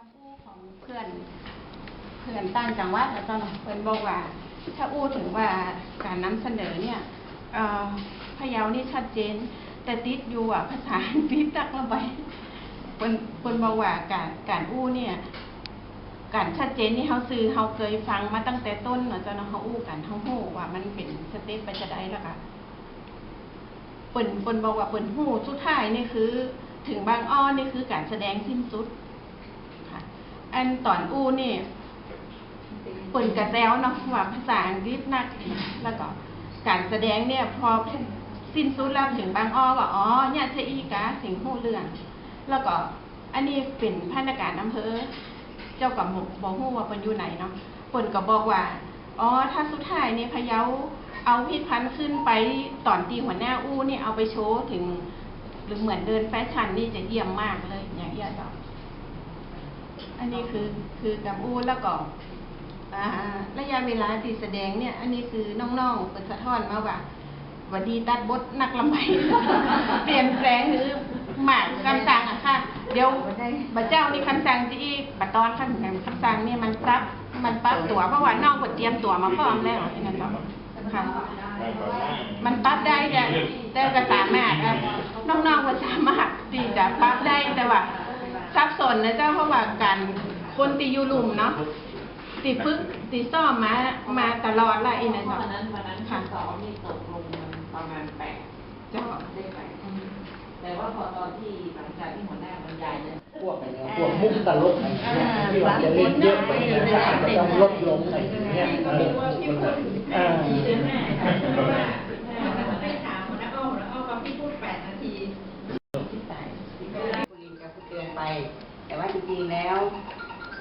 กับอู้ของเพื่อนเพื่อนต่างจังหวัดแล้วตอนนั้นเพื่อนบอกว่า ถ้าอู้ถึงว่าการนำเสนอเนี่ยเอ่อพะเยานี่ชัดเจน แต่ติดอยู่อะภาษาอังกฤษตักละไปเพิ่นเพิ่นบอกว่าการการอู้เนี่ยการชัดเจนนี่เขาซื้อเขาเคยฟังมาตั้งแต่ต้นเนาะเจ้าเนาะเขาอู้กันเขาฮู้ว่ามันเป็นสเต็ปไปจะได้แล้วค่ะเปิ่นเปิ่นบอกว่าเปิ่นหูสุดท้ายนี่คือ ถึงบางอ้อนี่คือการแสดงสิ้นสุด อันตอนอู้นี่เปิ่นกระแซวเนาะว่าภาษาอังกฤษนัก แล้วก็การแสดงเนี่ยพอสิ้นสุดแล้วถึงบางอ้อว่าอ๋อเนี่ยเทอีกะถึงหูเรื่อง แล้วก็อันนี้เป็นพนักงานอำเภอ เจ้ากับหมกบอกฮู้ว่าเปิ่นอยู่ไหนเนาะเปิ่นก็บอกว่าอ๋อถ้าสุดท้ายเนี่ยพะเยาเอาพิพันธ์ขึ้นไปตอนตีหัวหน้าอู้นี่เอาไปโชว์ถึง หรือเหมือนเดินแฟชั่นนี่จะเยี่ยมมากเลยอย่างเงี้ยจ้ะ อันนี้คือคือกับอู้แล้วก็อ่าระยะเวลาที่แสดงเนี่ย อันนี้คือน้องๆเปิดสะท้อนมาว่าหวันดีตัดบทนักลำไมเปลี่ยนแปลงหรือหมากคำสั่งอะค่ะ เดี๋ยวบัดเจ้านี่คำสั่งจะอีกบัดตอนคำคำสั่งเนี่ยมันปรับมันปรับตัวเพราะว่าน้องกดเตรียมตัวมาพร้อมแล้วนั่นเนาะค่ะมันปรับได้แต่แต่ก็สามารถอะน้องๆก็สามารถที่จะปรับได้แต่ว่า ซับซ้อนนะเจ้าเพราะว่าการคนตีอยู่หลุมเนาะตีฝึกตีซ่อมมามาตลอดละอีนะวัเจ้านนั้นวันนั้นค่ะสองนี่ตกลงมันประมาณแปดเจ้าได้ไปแต่ว่าพอตอนที่หลังจากที่หัวหน้าบรรยายเนี่ยพวกอะไรนะพวกมุกตลกอะไรเงี้ยที่ว่าจะเล่นเยอะไปเนี่ยอาจจะต้องลดลงอะไรอย่างเงี้ยเอออ่า ไม่ถามหัวหน้าอ้อมหัวหน้าอ้อมว่าพี่พูดแปดนาที บุรินทร์กับผู้เตือนไป แต่ว่าจ ริงๆแล้ว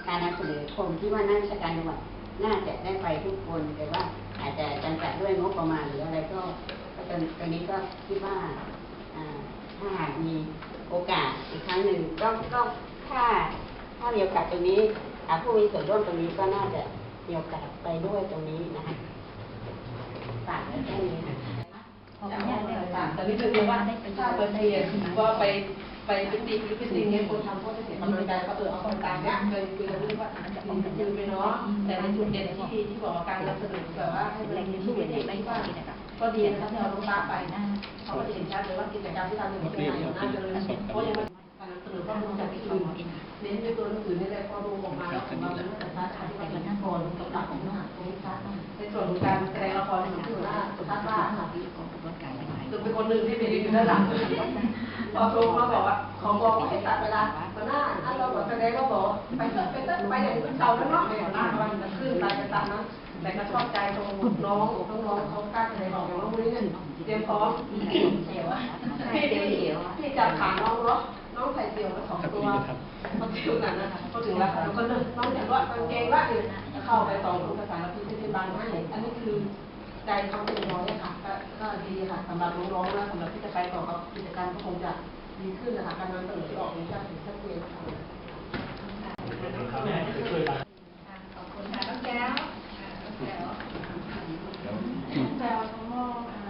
การนำเสนอคนที่ว่านักวิชาการจังหวัดน่าจะได้ไปทุกคนแต่ว่าอาจจะจำกัดด้วยงบประมาณหรืออะไรก็ก็ตอนตอนนี้ก็คิดว่าอ่าถ้าหากมีโอกาสอีกครั้งหนึ่งก็ก็ถ้าถ้ามีโอกาสตรงนี้หากผู้มีส่วนร่วมตรงนี้ก็น่าจะมีโอกาสไปด้วยตรงนี้นะคะฝากไว้แค่นี้นะคะตอนนี้คือว่าถ้าไปเรียนว่าไป ไปเป็นปีเป็นปีเนี่ยคนทำก็จะเสียกำลังใจก็เออเอาคนตามเนี่ยเคยคุยกันเรื่องว่าจะออกจืดไปเนาะแต่ในจุดเด่นที่ที่บอกว่าการนำเสนอแบบว่าให้เป็นที่เด่นไม่ว่าก็ดีนะครับที่เราลงตาไปนะเขาก็จะเห็นชัดเลยว่ากิจกรรมที่ทำอยู่เป็นยังไงน่าจะเลยเพราะยังการนำเสนอข้อมูลจากที่อื่นเน้นด้วยตัวหนังสือนี่แหละพอดูลออกมาแล้วของเราเนี่ยแต่ช้าช้าที่เป็นขั้นตอนกับหลักของเนื้อหาตรงนี้ชัดในส่วนของการแสดงละครที่ถือว่าชัดว่าคือเป็นคนหนึ่งที่เป็นอยู่ด้านหลัง พอโทรมาบอกว่าขอบอกให้ตัดเวลาหัวหน้าอันเราบอกแสดงก็บอกไปเถอะไปเถอะไปอย่างอื่นเขาแล้วเนาะหน้าวันจะขึ้นไปไปตามนั้นแต่ก็ชอบใจตรงน้องน้องเขากล้าแสดงออกอย่างน้องคนนี้เนี่ยเตรียมพร้อมเขียวพี่ที่พี่จับขาน้องเนาะน้องใส่เดียวมาสองตัวพอเที่ยวนั้นนะคะพอถึงแล้วก็นึกน้องเห็นว่ากางเกงว่าเข้าไปสองคนภาษาอังกฤษที่บางให้อันนี้คือ ใจเขาเป็นน้อยค่ะก็ก็ดีค่ะสำหรับน้องๆนะสำหรับที่จะไปต่อกับกิจการก็คงจะดีขึ้นนะคะการนำเสนอออกนี้จะเห็นชัดเจนค่ะ ขอบคุณค่ะน้องแก้วน้องแก้วแก้วน้องมองอ่า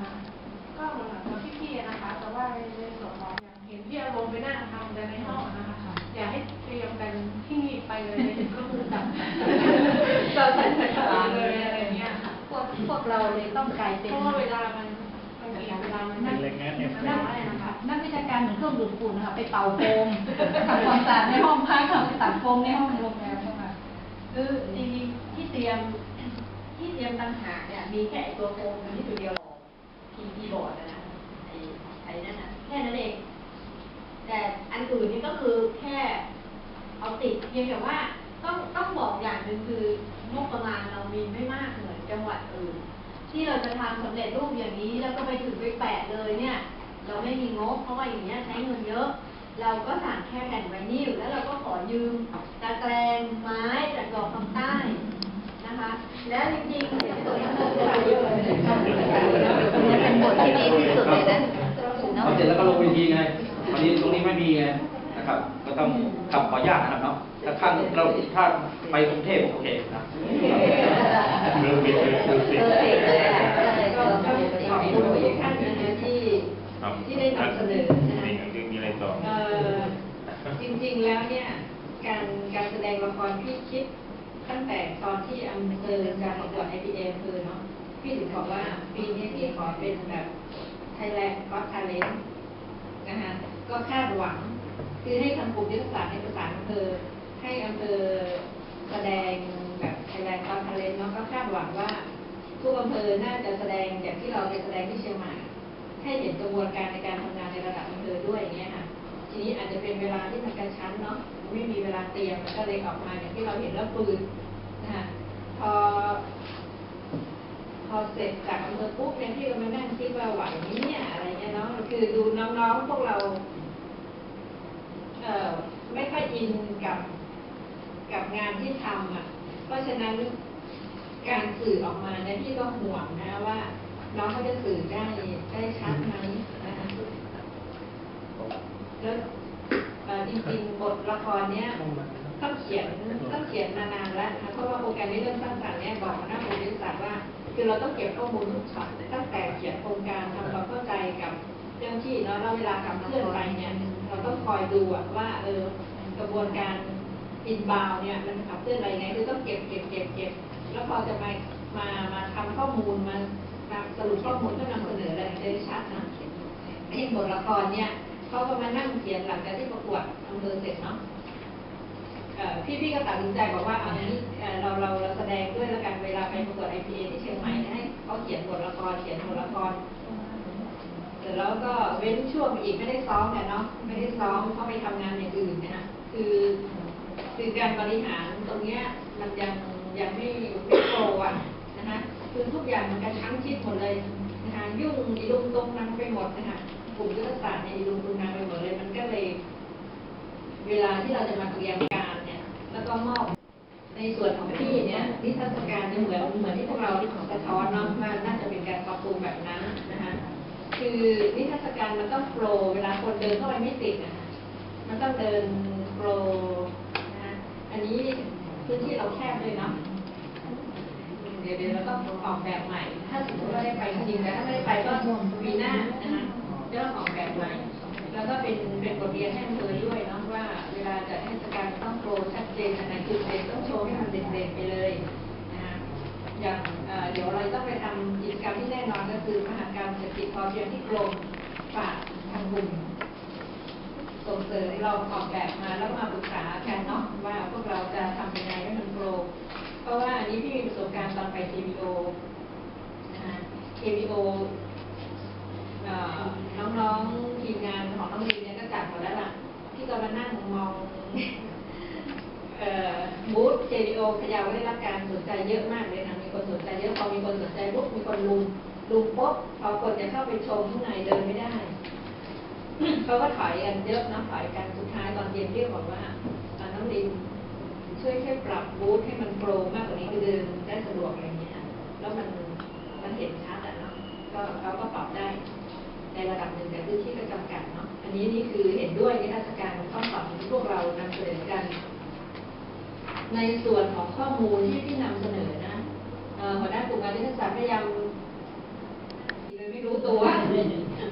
ก็เหมือนกับพี่ๆนะคะ แต่ว่าในในส่วนของอย่างเห็นพี่อารมณ์ไปนั่งทำแต่ในห้องนะคะอยากให้เตรียมกันที่นี่ไปเลยก็คือจับจับใส่ใส่กระดาษเลยอะไรเงี้ยค่ะ พวกพวกเราเลยต้องกลายเป็น เพราะว่าเวลามันบางทีเวลามันนั่งนั่งได้นะคะ นักวิชาการเหมือนเครื่องดูดฝุ่ นะคะไปเป่าโฟมทำความสะอาดในห้องพักค่ะไปตัดโฟมในห้องโรงแรมเข้ามาคือจริงๆที่เตรียมที่เตรียมต่างหากเนี่ยมีแค่ตัวโฟมที่ตัวเดียวทีคีย์บอร์ดนะไอ้ไอ้นั่นนะแค่นั้นเอง แต่อันอื่นนี่ก็คือแค่เอาติดเพียงแต่ว่าต้องต้องบอกอย่างหนึ่งคืองบประมาณเรามีไม่มากเหมือนจังหวัดอื่น ที่เราจะทำสำเร็จรูปอย่างนี้แล้วก็ไปถึงไปแปะเลยเนี่ย เราไม่มีงบเพราะว่าอย่างเงี้ยใช้เงินเยอะ เราก็สั่งแค่แผ่นไวนิลแล้วเราก็ขอยืมตะแกรงไม้จากดอกคำใต้นะคะ แล้วจริงๆเนี่ยตัวนี้มันจะเยอะเลยเป็นบทที่ดีที่สุดเลยนะพอเสร็จแล้วก็ลงเวทีไงวันนี้ตรงนี้ไม่มีไงนะครับ ก็ต้องขับขออนุญาตนะครับเนาะถ้าข้างเราถ้าไปกรุงเทพโอเคนะเออเด็กเลยอะก็เลยก็ก็ก็ แต่ตอนที่อำเภอการประกวดไอพีเอคือเนาะพี่ถึงบอกว่าปีนี้พี่ขอเป็นแบบไทยแลนด์กอสทาเลนนะคะก็คาดหวัง คือให้ทางกลุ่มยุทธศาสตร์ในภาษาอำเภอให้อำเภอแสดงแบบไทยแลนด์กอสทาเลนเนาะก็คาดหวังว่าผู้อำเภอน่าจะแสดงแบบที่เราไปแสดงที่เชียงใหม่ให้เห็นกระบวนการในการทำงานในระดับอำเภอด้วยอย่างเงี้ยค่ะทีนี้อาจจะเป็นเวลาที่มันกระชั้นเนาะไม่มีเวลาเตรียมก็เลยออกมาอย่างที่เราเห็นแล้วปืน พอ พอเสร็จจากอำเภอปุ๊บเนี่ยพี่ก็มานั่งคิดว่าไหวไหมเนี่ยอะไรเงี้ยเนาะคือดูน้องๆพวกเรา เอ่อไม่ค่อยอินกับกับงานที่ทำอะ เพราะฉะนั้นการสื่อออกมาเนี่ยพี่ก็ห่วงนะว่า น้องเขาจะสื่อได้ได้ชัดไหมนะคะแล้วจริงๆบทละครเนี้ย ต้องเขียนต้องเขียนมานานแล้วนะคะเพราะว่าโปรแกรมในเรื่องสร้างสรรค์เนี่ยบอกหน้าบริษัทว่า คือเราต้องเก็บข้อมูลทุกช็อตตั้งแต่เขียนโครงการทำความเข้าใจกับเจ้าที่เนาะแล้วเวลาขับเคลื่อนไปเนี่ยเราต้องคอยดูอะว่าเออกระบวนการอินบาวเนี่ยมันขับเคลื่อนอะไรไงคือต้องเก็บเก็บเก็บเก็บแล้วพอจะมามามาทำข้อมูลมาสรุปข้อมูลเพื่อนำเสนออะไรได้ชัดนะไอ้บทละครเนี่ยเขาก็มานั่งเขียนหลังจากที่ประกวดอำเภอเสร็จเนาะ พี่พี่ก็ตัดสินใจบอกว่าเอางี้เอ่อเราเราเราแสดงด้วยแล้วกันเวลาไปประกวด IPA ที่เชียงใหม่ให้เขาเขียนบทละครเขียนบทละครเสร็จแล้วก็เว้นช่วงอีกไม่ได้ซ้อมเนี่ยเนาะไม่ได้ซ้อมเขาไปทำงานอย่างอื่นนะคะคือคือการบริหารตรงเนี้ยมันยังยังไม่ไม่โตอะนะคะคือทุกอย่างมันกระชั้นชิดหมดเลยนะคะยุ่งอีลุงตรงนั้นไปหมดนะคะกลุ่มยุทธศาสตร์เนี่ยอีลุงตรงนั้นไปหมดเลย มันก็เลย เวลาที่เราจะมาเตรียมการ แล้วก็มอบ ในส่วนของพี่เนี่ยนิทรรศการจะเหมือนเหมือนที่พวกเราสะท้อนเนาะว่าน่าจะเป็นการปรับปรุงแบบนั้นนะคะคือนิทรรศการมันต้องโฟลว์เวลาคนเดินเข้าไปไม่ติดนะคะมันต้องเดินโฟลว์นะอันนี้พื้นที่เราแคบเลยเนาะเดี๋ยวเดี๋ยวเราต้องออกแบบใหม่ ถ้าสมมติว่าได้ไปจริงๆแต่ถ้าไม่ได้ไปก็ปีหน้านะคะจะต้องออกแบบใหม่ แล้วก็เป็นเป็นบทเรียนให้อำเภอด้วยเนาะว่า วลาจัดเทศกาลต้องโปรชัดเจนอันไหนจุดเด่นต้องโชว์ให้มันเด่นๆไปเลยนะคะอย่างเอ่อเดี๋ยวเราต้องไปทำกิจกรรมที่แน่นอนก็คือมหากรรมเศรษฐกิจพอเพียงที่กรมฝากทางกลุ่มส่งเสริมเราออกแบบมาแล้วมาปรึกษากันเนาะว่าพวกเราจะทำยังไงให้มันโปรเพราะว่าอันนี้พี่มีประสบการณ์ตอนไป KBO นะคะ KBO เอ่อน้องๆทีมงานของน้องลีเนี่ยก็จัดหมดแล้วล่ะ ที่ก็มานั่งมองบูธ JDO พะเยาวได้รับการสนใจเยอะมากเลยนะมีคนสนใจเยอะพอมีคนสนใจปุ๊บมีคนลุมลุมปุ๊บพอคนจะเข้าไปชมข้างในเดินไม่ได้เขาก็ถอยกันเยอะนะถอยกันสุดท้ายตอนเย็นเรียกบอกว่าอ่าน้องลินช่วยแค่ปรับบูธให้มันโปรมากกว่านี้คือเดินได้สะดวกอะไรเงี้ยแล้วมันมันเห็นชัดอะเนาะก็เขาก็ปรับได้ในระดับหนึ่งแต่พื้นที่ก็จำกัดเนาะ นนี้นี่คือเห็นด้วยในราชการต้องปรับที่พวกเรานำเสนอกัน ในส่วนของข้อมูลที่พี่นำเสนอนะหัวหน้ากลุ่มงานวิทยาศาสตร์พยายามเลยไม่รู้ตัว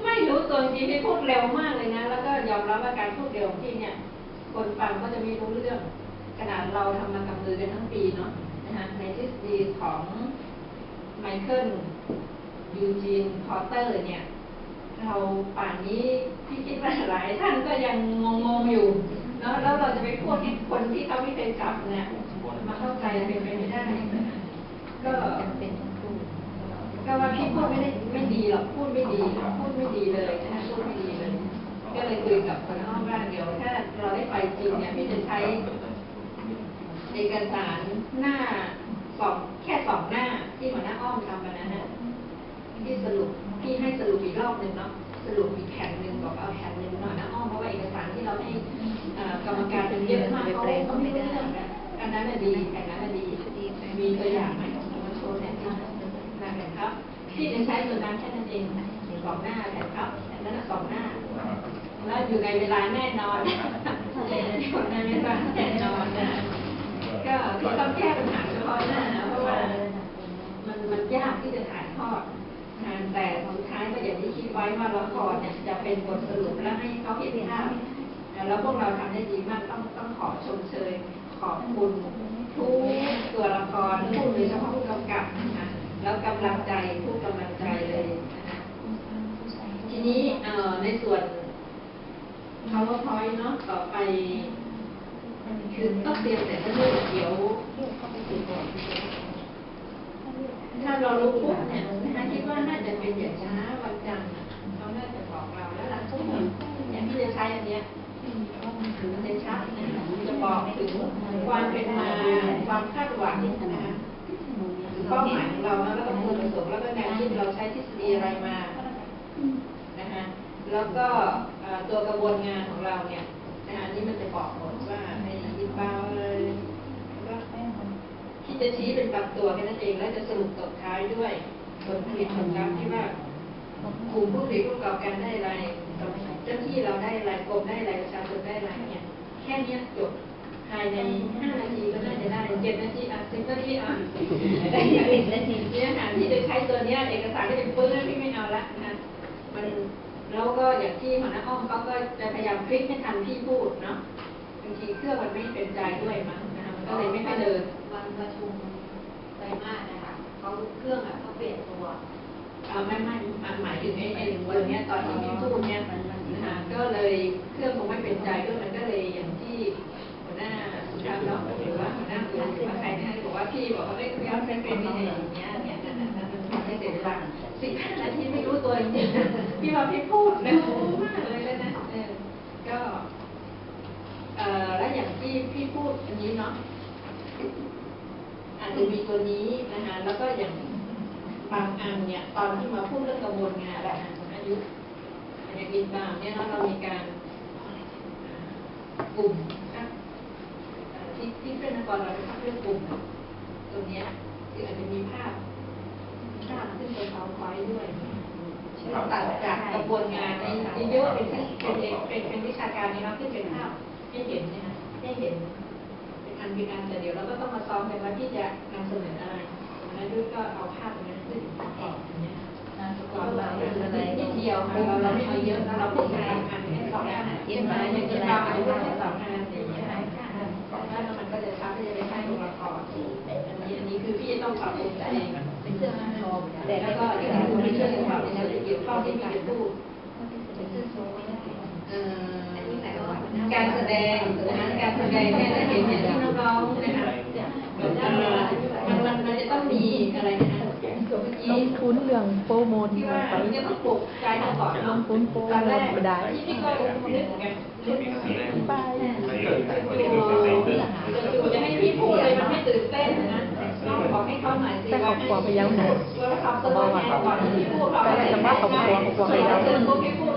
ไม่รู้ตัวจริงที่พูดเร็วมากเลยนะ แล้วก็ยอมรับว่าการพูดเร็วของพี่เนี่ย คนฟังก็จะไม่รู้เรื่องขนาดเราทำมากับมือกันทั้งปีเนาะนะคะในทฤษฎีของไมเคิลยูจีนพอเตอร์เนี่ย เราป่านนี้พี่คิดว่าหลายท่านก็ยังงงๆอยู่เนาะแล้วเราจะไปพูดให้คนที่เขาไม่เคยจับเนี่ยมาเข้าใจเป็นไปไม่ได้ ก็เป็นก็ว่าพี่พูดไม่ได้ไม่ดีหรอกพูดไม่ดีพูดไม่ดีเลยนะพูดไม่ดีเลยก็เลยคุยกับคนนอกว่าเดี๋ยวถ้าเราได้ไปจริงเนี่ยพี่จะใช้เอกสารหน้าสองแค่สองหน้าที่หัวหน้าอ้อมทำมานะฮะ ที่สรุปที่ให้สรุปอีกรอบหนึ่งเนาะสรุปอีกแผ่นหนึ่งบอกเอาแผ่นหนึ่งหน่อยนะอ้อมเพราะว่าเอกสารที่เราให้กรรมการเป็นเยอะมากเขาเขาไม่รู้เรื่องนะอันนั้นน่ะดีแผ่นนั้นน่ะดีมีตัวอย่างไหมเอามาโชว์แผ่นที่หน้าแผ่นครับ ที่จะใช้ตัวนั้นแค่นั้นเองสองหน้าแผ่นครับแผ่นนั้นสองหน้าแล้วอยู่ในเวลาแน่นอนอยู่ในเวลาแน่นอนนะก็คือต้องแก้ปัญหาเฉพาะหน้านะเพราะว่ามันมันยากที่จะถ่ายทอด นแต่สุดท้ายก็อย่างที่คิดไว้ว่าละครเนี่ยจะเป็นบทสรุปและให้เขาเห็นภาพแล้วพวกเราทำได้ดีมากต้องต้องขอชมเชยขอบคุณทุกตัวละครผู้โดยเฉพาะผู้กำกับนะคะแล้วกำลังใจทุกกำลังใจเลยนะคะทีนี้เอ่อในส่วน PowerPoint เนาะต่อไปคือต้องเตรียมแต่เรื่องเดี๋ยว ถ้าเรารู้ปุ๊บเนี่ยนะคะคิดว่าน่าจะเป็นอย่างช้าวันจันทร์เขาน่าจะบอกเราแล้วล่ะทุกคนอย่างที่จะใช้อันเนี้ยถึงจะชัดนะจะบอกถึงความเป็นมาความคาดหวังนะคะเป้าหมายของเราแล้วก็คุณประสงค์แล้วก็แนวคิดเราใช้ทฤษฎีอะไรมานะคะแล้วก็ตัวกระบวนงานของเราเนี่ยนะคะอันนี้มันจะบอกหมดว่าไอ้อินบาเลย จะชี้เป็นบางตัวแค่นั้นเอง และจะสรุปตบท้ายด้วยผลผลิตผลลัพธ์ที่ว่ากลุ่มผู้ผลิตผู้ประกอบการได้อะไรเจ้าที่เราได้อะไรกรมได้อะไรประชาชนได้อะไรเนี่ยแค่นี้จบภายในห้านาทีก็น่าจะได้เจ็ดนาทีอะสิบนาทีอะได้สิบนาทีเนี่ยค่ะที่จะใช้ตัวเนี้ยเอกสารที่เป็นปื้นที่ไม่เอาละนะมันแล้วก็อย่างที่หัวหน้าห้องเขาก็จะพยายามคลิกให้ทันที่พูดเนาะบางทีเครื่องมันไม่เป็นใจด้วยมั้งนะคะมันก็เลยไม่ค่อยเดิน ประชุมไตรมาสนะคะเขาเครื่องอะเขาเปลี่ยนตัวเอาไม่ไม่อะหมายถึงไอ้ไอ้วันเนี้ยตอนที่พี่พูดเนี่ยนะคะก็เลยเครื่องคงไม่เป็นใจด้วยมันก็เลยอย่างที่หัวหน้าสุชาติเราหรือว่าหัวหน้าคุณหรือว่าใครเนี่ยบอกว่าพี่บอกว่าเอ้ยพี่เอาเป็นเป็นยังไงอย่างเงี้ยเนี่ยนั่นนั่นนั่นมันทำให้เสียเวลาสิบห้านาทีไม่รู้ตัวจริงๆพี่ว่าพี่พูดเร็วมากเลยเลยนะเออก็เอ่อแล้วอย่างที่พี่พูดอันนี้เนาะ อาจจะมีตัวนี้นะคะแล้วก็อย่างบางอันเนี่ยตอนที่มาพูดเรื่องกระบวนงานแบบอายุอย่างอินบาวเนี่ยเนาเรามีการกลุ่มนะเอ่อที่ที่เพื่อนนกรเราไปทำเรื่องกลุ่มตัวเนี้ยคืออาจจะมีภาพภาพขึ้นบนเขาคอยด้วยตัดจากกระบวนงานในเยอะเป็นเป็นเป็นวิชาการนี้เราขึ้นเป็นภาพให้เห็นนะคะให้เห็น อันเป็นอันแต่เดี๋ยวเราก็ต้องมาซ้อมกันว่าที่จะนำเสนออะไรแล้วด้วยก็เอาภาพนั้นขึ้นประกอบอย่างเงี้ยก่อนเราอะไรนิดเดียวค่ะเราเราไม่เอาเยอะเราพูดแค่อันแค่สองอันเย็นมาอย่างเงี้ย็นมาพูดแค่สองอันอย่างเงี้ยแล้วมันก็จะชัดที่จะไปใช้ตัวละครอันนี้อันนี้คือพี่ต้องปรับปรุงตัวเองเป็นเสื้อผ้าทองแล้วก็อีกอันคือไม่เชื่อในความในรายละเอียดข้อที่มีจะพูดเอ่อ การแสดงนะคะการแสดงเนี่ยจะเห็นอย่างที่น้องๆนะคะมันมันมันจะต้องมีอะไรนะคะเมื่อกี้ลงทุนเรื่องโปรโมทที่ไปว่าจะต้องปลุกใจเราก่อนลเนาะงทุนโปรโมแรทกได้ที่พี่ก็นึกเหมือนกันนึกไปจู่ๆจะให้พี่พูดเลยมันไม่ตื่นเต้นนะต้องขอให้เขาหน่อยสิแต่ว่าเขากลัวพะเยาไหนว่าเขาจะมาก่อนที่พูดก่อมกันปรากฏว่าเราได้ซ้อกคว่าเนาะเพราะเขาก็ทั้งหมาต่เขาเกรงว่าเขาจะเอานี้เสียงไปอ่อยเนี่ยมันไม่ถูกอะมันไม่ถูกอายางน้อยถ้าพวกเราแข็งไปแล้วเนี่ยปลุกอารมณ์ที่ให้ขึ้นอันนี้กำลังใจน้อยไปหน่อยอะเขาไปคือเขาเขาไปฝากเขาไม่หลับแปลกค่ะแต่คือหลานไปแค่นั้นว่าเอาอย่างนั้นได้กับคนนั้นจะเอาอย่าง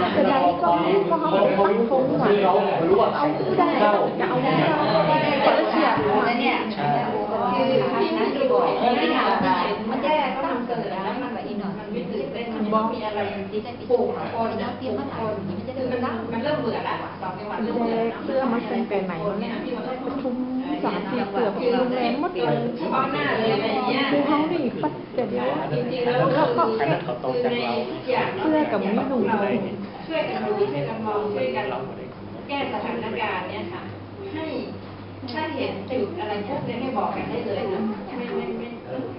าเป็นไรก็ก็เขาเป็นตั้งทงหวังเอาผู้ได้จะเอาผู้ได้ก็เสียม บอกมีอะไรที่ได้ปลูกคนนะปลูกคนคือมันมันเริ่มเบื่อและสองจังหวัดเริ่มเบื่อเสื้อมันเป็นเป็นไหนวเนี่ยชุมสามสี่เกือบโรงแรมหมดเลยเฉพาะหน้าเลยอะไรเงี้ยภูเขานี่ปัดแต่เดียวจริงๆแล้วก็คือในอย่างเสื้อกับมีหนูช่วยกันดูช่วยกันมองช่วยกันแก้สถานการณ์เนี่ยค่ะ ให้ถ้าเห็นจุดอะไรพวกนี้ให้บอกกันได้เลยนะไม่ไม่ไม่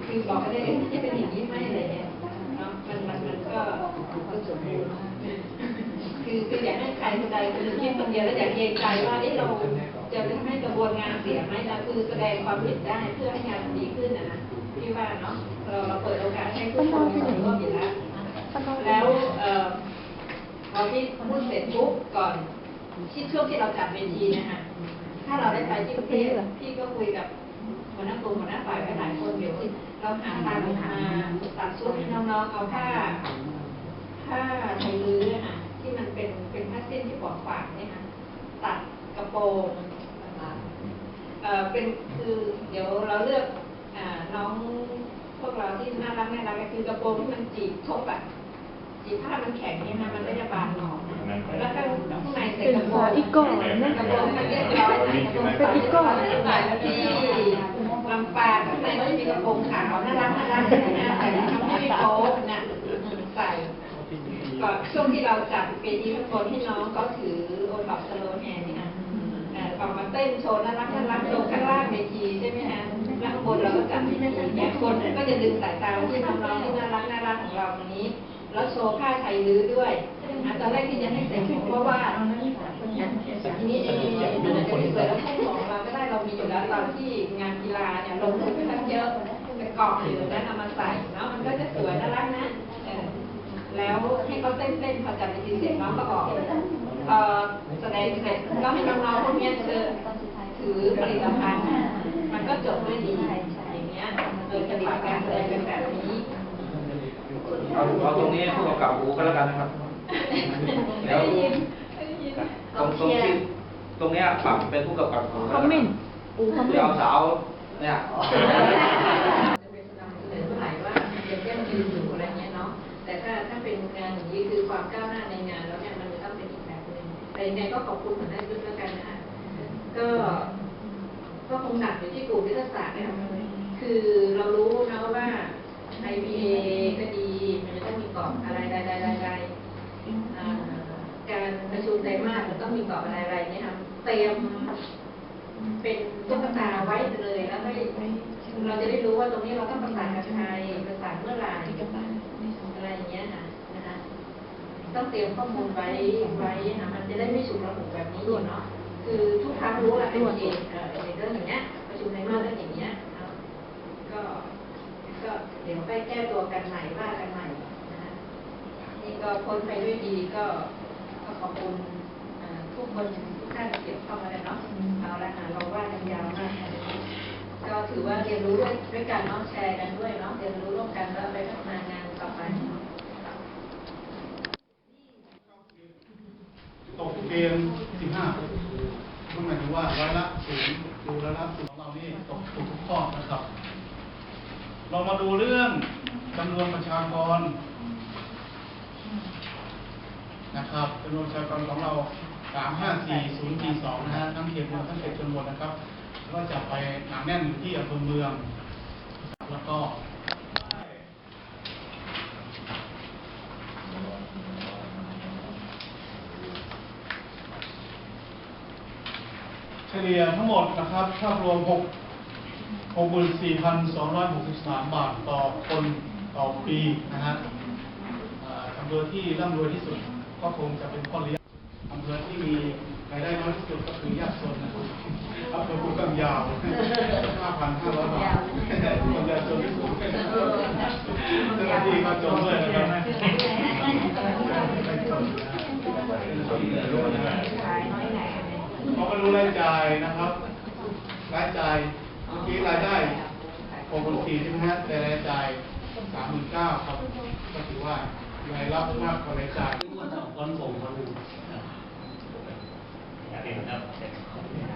คือบอกกันได้เลยที่เป็นอย่างนี้ไม่อะไรเนี่ยเนาะมันมันมัน ก็ก็สมบูรณ์คือคืออยากให้ใครคนใดคนหนึ่งคิดคนเดียวแล้วอยากเกรงใจว่าเอ๊ะเราจะทำให้กระบวนงานเสียไหมนะคือแสดงความเห็นได้เพื่อให้งานดีขึ้นนะนะพี่ว่าเนาะเราเราเปิดโอกาสให้ทุกคนมีส่วนร่วมอยู่แล้วแล้วเอ่อพอที่พูดเสร็จปุ๊บก่อนที่ช่วงที่เราจัดเวทีเนะคะถ้าเราได้ไปที่กรุงเทพพี่ก็คุยกับ หัวหน้ากลุ่มหัวหน้าฝ่ายไปหลายคนเดี๋ยวเราหาทางมาตัดชุดให้น้องๆเอาผ้าผ้าไทยลื้ออะค่ะที่มันเป็นเป็นผ้าเส้นที่ปอกปากเนี่ยค่ะตัดกระโปรงเออเป็นคือเดี๋ยวเราเลือกอ่าน้องพวกเราที่น่ารักน่ารักก็คือกระโปรงที่มันจีบทบอะจีบผ้ามันแข็งเนี่ยนะมันก็จะบานออแล้วก็ข้างในใส่กระโปรงเป็นฝาอีกก่อนนะกระโปรงมันเรียบร้อยนะกระโปรงเป็นอีกก่อนที่ ลำปางข้างในก็จะมีกระโปรงขาวน่ารักน่ารักนะแต่ทำให้ม่โป๊ะนะใส่ก่อนช่วงที่เราจัดเวทีข้างบนให้น้องก็ถือโอท็อปสโลแฮนนี่นะเอ่อออกมาเต้นโชว์น่ารักน่ารักลงข้างล่างเวทีใช่ไหมฮะแล้วข้างบนเราก็จัดที่นี่เนี่ยคนก็จะดึงสายตาที่น้องๆที่น่ารักน่ารักของเราตรงนี้แล้วโชว์ผ้าไทยลื้อด้วยอะตอนแรกที่จะให้ใส่ถุงเพราะว่าทีนี้เองมันจะไม่สวยแล้วให้ของ เราก็ได้เรามีอยู่แล้วตอนที่งานกีฬาเนี่ยลงทุนไปตั้งเยอะไปกรอกอยู่แล้วเอามาใส่เนาะมันก็จะสวยน่ารักนะเออแล้วให้เขาเต้นเต้นๆพอจับไปทีเสร็จน้องก็ออกเอ่อแสดงเสร็จก็ให้น้องๆพวกเนี้ยเชิญถือผลิตภัณฑ์มันก็จบด้วยดีอย่างเงี้ยโดยจะฝากการแสดงเป็นแบบนี้เอาเอาตรงนี้ผู้กำกับหูก็แล้วกันนะครับแล้วได้ยินตรงตรงที่ ตรงเนี้ยปรับเป็นผู้กำกับหูคอมเมนต์อูคอมเมที่นเอาต์สาวเนี่ยจะเป็นนำเสนอเท่าไหร่ว่ามันจะเต้นยืนอยู่อะไรเงี้ยเนาะแต่ถ้าถ้าเป็นงานอย่างนี้คือความก้าวหน้าในงานแล้วเนี่ยมันจะต้องเป็นอีกแบบหนึ่งแต่ยังไงก็ขอบคุณเหมือนได้ด้วยแล้วกันนะคะก็ก็คงหนักอยู่ที่กลุ่มวิทยาศาสตร์เนี่ยคือเรารู้นะว่า IPA ก็ดีมันจะต้องมีกรอบอะไรใดๆๆอ่าการประชุมไตรมาสมันต้องมีกรอบอะไรๆเนี่ยค่ะ เตรียมเป็นตุ๊กตาไว้เลยแล้วไม่เราจะได้รู้ว่าตรงนี้เราต้องประสานกับใครประสานเมื่อไหร่อะไรอย่างเงี้ยค่ะนะคะต้องเตรียมข้อมูลไว้ไว้นะมันจะได้ไม่ฉุกระหุกแบบนี้อยู่เนาะคือทุกครั้งรู้แหละเป็นเองเอ่อเรื่องอย่างเงี้ยประชุมในมาสเรื่องอย่างเงี้ยนะก็ก็เดี๋ยวไปแก้ตัวกันใหม่ว่ากันใหม่นะคะนี่ก็พ้นไปด้วยดีก็ก็ขอบคุณทุกคน ท่านเกี่ยวข้องมาแล้วเนาะเอาละค่ะเราว่ากันยาวมากก็ถือว่าเรียนรู้ด้วยด้วยกันเนาะแชร์กันด้วยเนาะเรียนรู้ร่วมกันแล้วไปพัฒนางานต่อไปตกเกณฑ์15ก็หมายถึงว่าร้อยละศูนย์ดูร้อยละศูนย์ของเรานี่ตกถูกทุกข้อนะครับ เรามาดูเรื่องจำนวนประชากรนะครับจำนวนประชากรของเรา 354042นย์สี่สองนะฮะทั้งเขตเมืองทั้งเขตชนบทนะครับ ก็จะไปหนาแน่นอยู่ที่อำเภอเมือง แล้วก็เฉลี่ยทั้งหมดนะครับภาพรวม6 64,263 บาทต่อคนต่อปีนะฮะอ่าอำเภอที่ร่ำรวยที่สุดก็คงจะเป็นพ่อเลี้ยง ภอที่มีรายได้น้อยที่สุดก็คือยากจนนะครับอำเภอภูกำยาว5,500บาทคนยากจนที่สุดเจ้าหน้าที่ก็จนด้วยนะครับไม่จนนะเขาก็รู้รายจ่ายนะครับรายจ่ายเมื่อกี้รายได้หกหมื่นสี่ใช่ไหมฮะแต่รายจ่ายสามหมื่นเก้าครับก็ถือว่ารายรับมากกว่ารายจ่ายวันส่งวันหนึ่ง Okay, no,